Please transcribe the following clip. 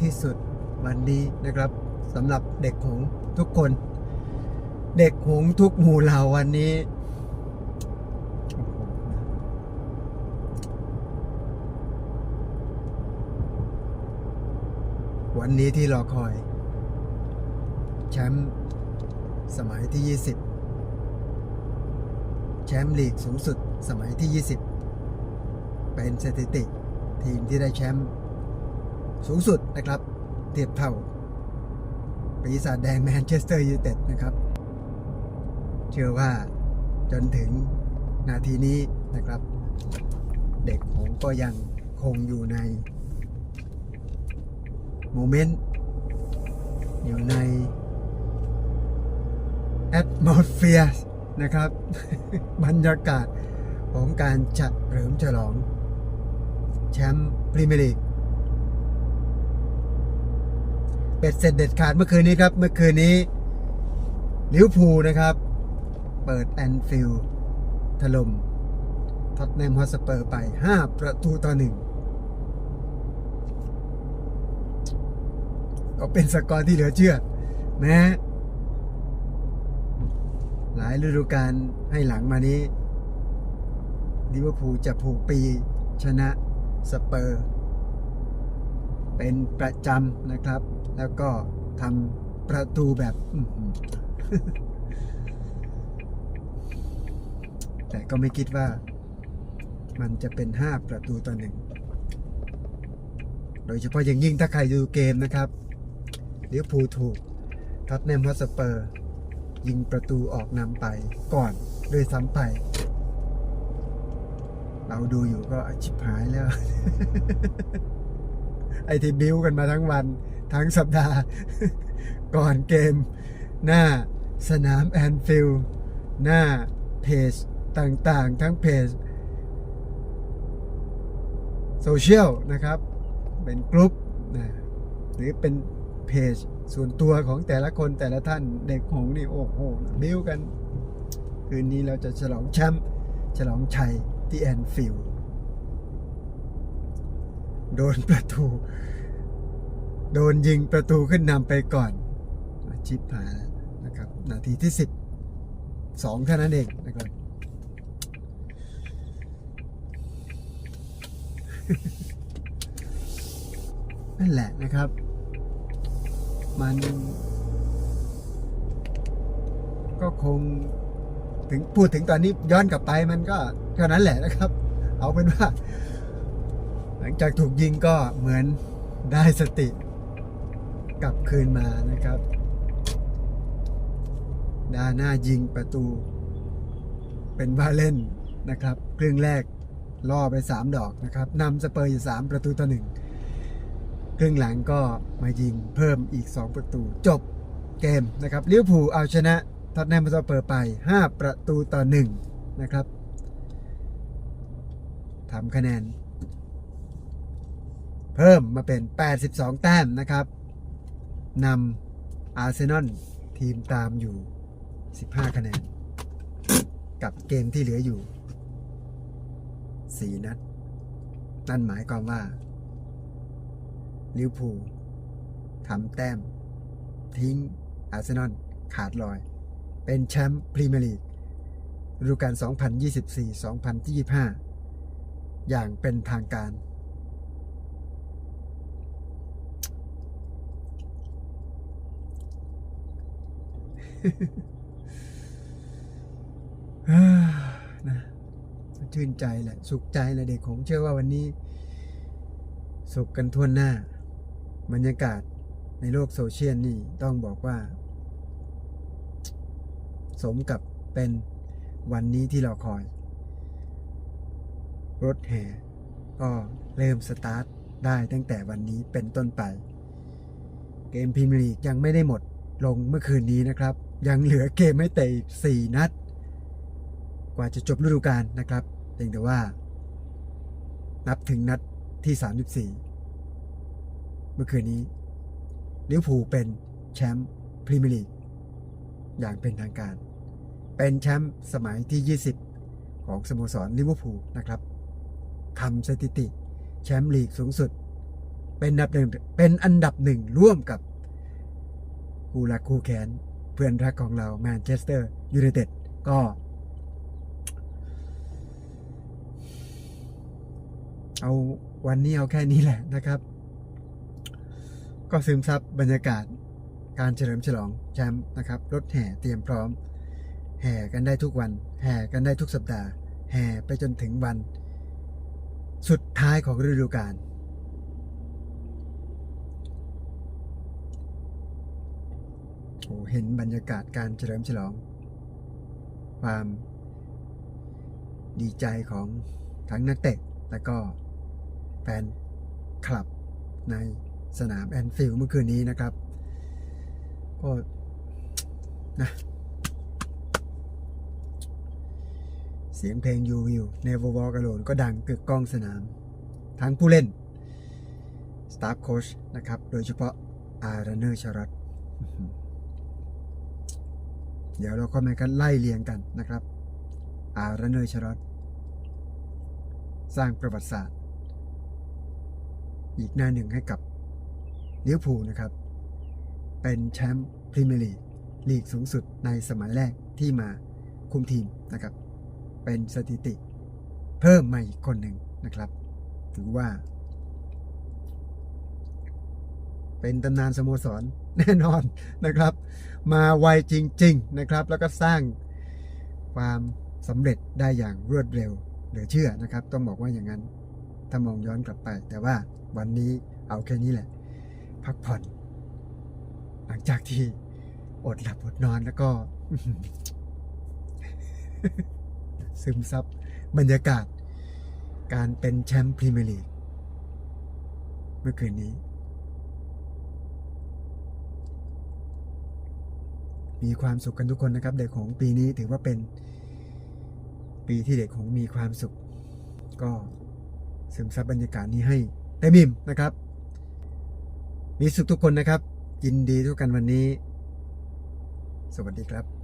ที่สุดวันนี้นะครับสำหรับเด็กหงทุกคน เด็กหงทุกหมู่เหล่าวันนี้ วันนี้ที่รอคอย แชมป์สมัยที่ 20 แชมป์ลีกสูงสุดสมัยที่ 20 เป็นสถิติทีมที่ได้แชมป์ สูงสุดนะครับ เทียบเท่า ปีศาจแดงแมนเชสเตอร์ยูไนเต็ดนะครับ เชื่อว่าจนถึงนาทีนี้นะครับ เด็กหงก็ยังคงอยู่ในโมเมนต์อยู่ในแอดมอสเฟียร์นะครับ บรรยากาศของการจัดเริมฉลอง แชมป์พรีเมียร์ลีก เป็ดเสร็จเด็ดขาดเมื่อคืนนี้ครับ เมื่อคืนนี้ลิวพูนะครับ เปิดแอนฟิลถล่มท็อตแนมฮอสเปอร์ไป 5 ประตูต่อหนึ่งก็เป็นสกอร์ที่เหลือเชื่อ แม้ หลายฤดูกาลให้หลังมานี้ลิเวอร์พูลจะผูกปีชนะสเปอร์ เป็นประจำนะครับ แล้วก็ทำประตูแบบ แต่ก็ไม่คิดว่า มันจะเป็น 5 ประตูต่อหนึ่ง โดยเฉพาะอย่างยิ่งถ้าใครดูเกมนะครับลิเวอร์พูลถูกท็อตแนมฮอสเปอร์ ยิงประตูออกนำไปก่อนด้วยซ้ำไป เราดูอยู่ก็อชิบหายแล้ว ไอที่บิวกันมาทั้งวัน ทั้งสัปดาห์ ก่อนเกม หน้าสนามแอนฟิลด์หน้าเพจต่างๆ ทั้งเพจโซเชียลนะครับ เป็นกลุ่มนะหรือเป็นเพจส่วนตัวของแต่ละคนแต่ละท่านเด็กหงนี่โอ้โหบิวกัน คืนนี้เราจะฉลองแชมป์ฉลองชัยที่แอนฟิลด์ โดนประตู โดนยิงประตูขึ้นนำไปก่อนชิปหายแล้วนะครับ นาทีที่สิบสองเท่านั้นเองนะครับนั่นแหละนะครับ มัน ก็คงถึงพูดถึงตอนนี้ย้อนกลับไปมันก็เท่านั้นแหละนะครับ เอาเป็นว่า ลังจากถูกยิงก็เหมือนได้สติกลับคืนมานะครับดาหน้ายิงประตู เป็นว่าเล่นนะครับครึ่งแรกล่อไป 3 ดอกนะครับนำสเปอร์อยู่ 3 ประตูต่อหนึ่งครึ่งหลังก็มายิงเพิ่มอีก 2 ประตู จบเกมนะครับลิเวอร์พูลเอาชนะท็อตแนมสเปอร์ไป 5 ประตูต่อ1นะครับทำคะแนน เพิ่มมาเป็น 82 แต้มนะครับนำอาร์เซนอลทีมตามอยู่ 15 คะแนน กับเกมที่เหลืออยู่ 4 นัด นั่นหมายความว่าลิวพูลทำแต้ม ทิ้งอาร์เซนอลขาดลอย เป็นแชมป์พรีเมียร์ลีกฤดูกาล2024-2025 อย่างเป็นทางการ นะชื่นใจแหละ สุขใจแหละเด็กของเชื่อว่าวันนี้ สุขกันทั่วหน้า บรรยากาศในโลกโซเชียลนี่ต้องบอกว่า สมกับเป็นวันนี้ที่เราคอย รถแห่ก็เริ่มสตาร์ทได้ตั้งแต่วันนี้เป็นต้นไป เกมพรีเมียร์ลีกยังไม่ได้หมดลงเมื่อคืนนี้นะครับ ยังเหลือเกมไม่เตะอีก 4 นัด กว่าจะจบฤดูกาลนะครับเพียงแต่ว่า นับถึงนัดที่ 34 เมื่อคืนนี้ลิเวอร์พูลเป็นแชมป์พรีเมียร์ลีกอย่างเป็นทางการ เป็นแชมป์สมัยที่ 20 ของสโมสรลิเวอร์พูลนะครับทำสถิติ แชมป์ลีกสูงสุด เป็นอันดับหนึ่งเป็นอันดับหนึ่งร่วมกับคู่รักคู่แคน เพื่อนรักของเราแมนเชสเตอร์ยูไนเต็ดก็ เอาวันนี้เอาแค่นี้แหละนะครับ ก็ซึมซับบรรยากาศการเฉลิมฉลองแชมป์นะครับ รถแห่เตรียมพร้อม แห่กันได้ทุกวัน แห่กันได้ทุกสัปดาห์ แห่ไปจนถึงวัน สุดท้ายของฤดูกาล โอ้เห็นบรรยากาศการเฉลิมฉลอง ความดีใจของทั้งนักเตะและก็แฟนคลับในสนามแอนฟิลด์เมื่อคืนนี้นะครับ ก็นะเสียงเพลง You Will Never Walk Alone ก็ดังกึกก้องสนาม ทั้งผู้เล่น Staff Coach นะครับ โดยเฉพาะอาร์เนอร์ชารัต เดี๋ยวเราก็มากันไล่เรียงกันนะครับ อาร์เนอร์ชรัตสร้างประวัติศาสตร์ อีกหน้าหนึ่งให้กับเลิเวอร์พูนะครับ เป็นแชมป์พรีเมียร์ลีกลีกสูงสุดในสมัยแรกที่มาคุมทีมนะครับ เป็นสถิติเพิ่มมาอีกคนหนึ่งนะครับ ถือว่า เป็นตำนานสโมสรแน่นอนนะครับ มาไวจริง ๆนะครับ แล้วก็สร้างความสำเร็จได้อย่างรวดเร็วเหลือเชื่อนะครับ ต้องบอกว่าอย่างนั้นถ้ามองย้อนกลับไป แต่ว่าวันนี้เอาแค่นี้แหละ พักผ่อน หลังจากที่อดหลับอดนอนแล้วก็ ซึมซับบรรยากาศ การเป็นแชมป์พรีเมียร์ลีกเมื่อคืนนี้ มีความสุขกันทุกคนนะครับ เด็กของปีนี้ถือว่าเป็นปีที่เด็กของมีความสุข ก็ซึมซับบรรยากาศนี้ให้เต็มอิ่มนะครับ มีสุขทุกคนนะครับยินดีทุกกันวันนี้ สวัสดีครับ